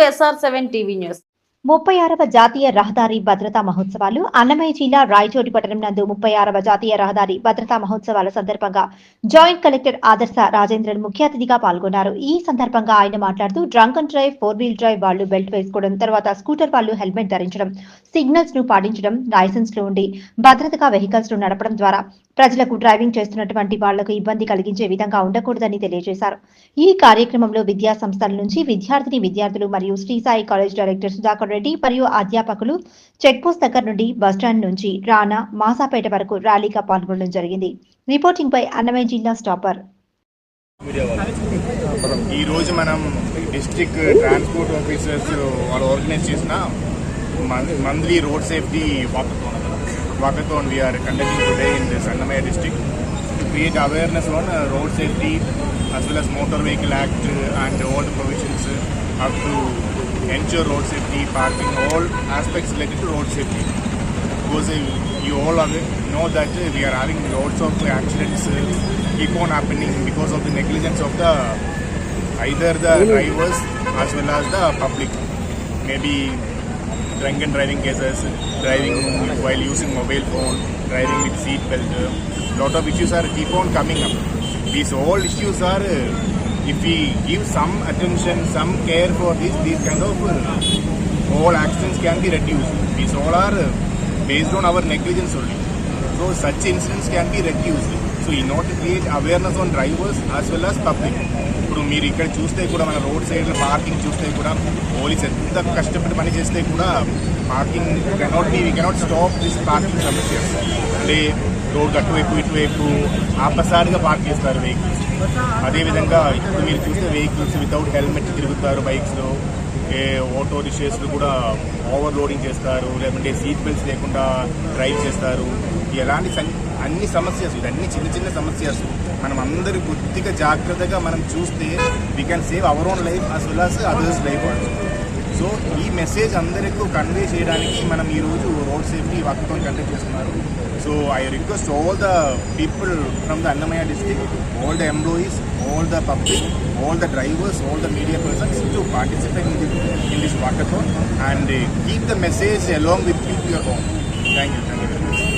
SR seven TV news ముప్పై ఆరవ జాతీయ రహదారి భద్రతా మహోత్సవాలు అన్నమయ్య జిల్లా రాయచోటి పట్టణం నందు ముప్పై ఆరవ జాతీయ రహదారి భద్రతా మహోత్సవాల సందర్భంగా జాయింట్ కలెక్టర్ ఆదర్శ రాజేంద్రన్ ముఖ్య అతిథిగా పాల్గొన్నారు. ఈ సందర్భంగా ఆయన మాట్లాడుతూ drunk and drive four wheel drive వాళ్ళు బెల్ట్ వేసుకోవడం తర్వాత స్కూటర్ వాళ్ళు హెల్మెట్ ధరించడం సిగ్నల్స్ను పాటించడం లైసెన్స్లో ఉండి భద్రతగా వెహికల్స్ను నడపడం ద్వారా ప్రజలకు డ్రైవింగ్ చేస్తున్నటువంటి వాళ్ళకు ఇబ్బంది కలిగించే విధంగా ఉండకూడదని తెలియజేశారు. ఈ కార్యక్రమంలో విద్యా సంస్థల నుంచి విద్యార్థిని విద్యార్థులు మరియు శ్రీ సాయి కాలేజ్ డైరెక్టర్ సుధాకర్ రెడ్డి మరియు అధ్యాపకులు చెక్ పోస్ట్ దగ్గర నుండి బస్టాండ్ నుంచి రానా మాసాపేట వరకు ర్యాలీగా పాల్గొనడం జరిగింది. రిపోర్టింగ్ పై అన్నమయ్య జిల్లా స్టాపర్. ఈ రోజు మనం డిస్ట్రిక్ట్ ట్రాన్స్పోర్ట్ ఆఫీసర్స్ వాళ్ళు ఆర్గనైజ్ చేసిన monthly road safety walkathon walkathon we're conducting today in this Annamayya district to create awareness on road safety as well as motor vehicle act and all the provisions up to ensure road safety parking all aspects related to road safety because you all know that we are having lots of accidents uh, keep on happening because of the negligence of the either the drivers as well as the public. Maybe drunk and driving cases, driving while using mobile phone, driving with seat belt. Uh, lot of issues are keep on coming up. These all issues are, uh, if we give some attention, some care for this, these kind of uh, all accidents can be reduced. These all are uh, based on our negligence only. So such incidents can be reduced. So in order to create awareness on drivers as well as public. ఇప్పుడు మీరు ఇక్కడ చూస్తే కూడా మన road side parking చూస్తే కూడా police ఎంత కష్టపడి పని చేస్తే కూడా parking cannot be we cannot stop this parking సమస్య అంటే రోడ్ అటువైపు ఇటువైపు ఆపసారిగా పార్క్ చేస్తారు వెహికల్స్ అదేవిధంగా ఇప్పుడు మీరు చూస్తే వెహికల్స్ వితౌట్ హెల్మెట్ తిరుగుతారు బైక్స్లో. ఏ ఆటో రిక్షాస్లు కూడా ఓవర్ లోడింగ్ చేస్తారు లేకుంటే సీట్ బెల్ట్స్ లేకుండా డ్రైవ్ చేస్తారు. ఎలాంటి సం- అన్ని సమస్యస్ ఇవన్నీ చిన్న చిన్న సమస్యస్ మనం అందరి కొద్దిగా జాగ్రత్తగా మనం చూస్తే we can save our own life as well as others life so ఈ మెసేజ్ అందరికీ కన్వే చేయడానికి మనం ఈరోజు రోడ్ సేఫ్టీ వర్క్తో కండక్ట్ చేస్తున్నారు. So I request all the people from the Annamayya district all the employees all the public all the drivers all the media persons to participate in in this walkathon and keep the message along with you your home thank you thank you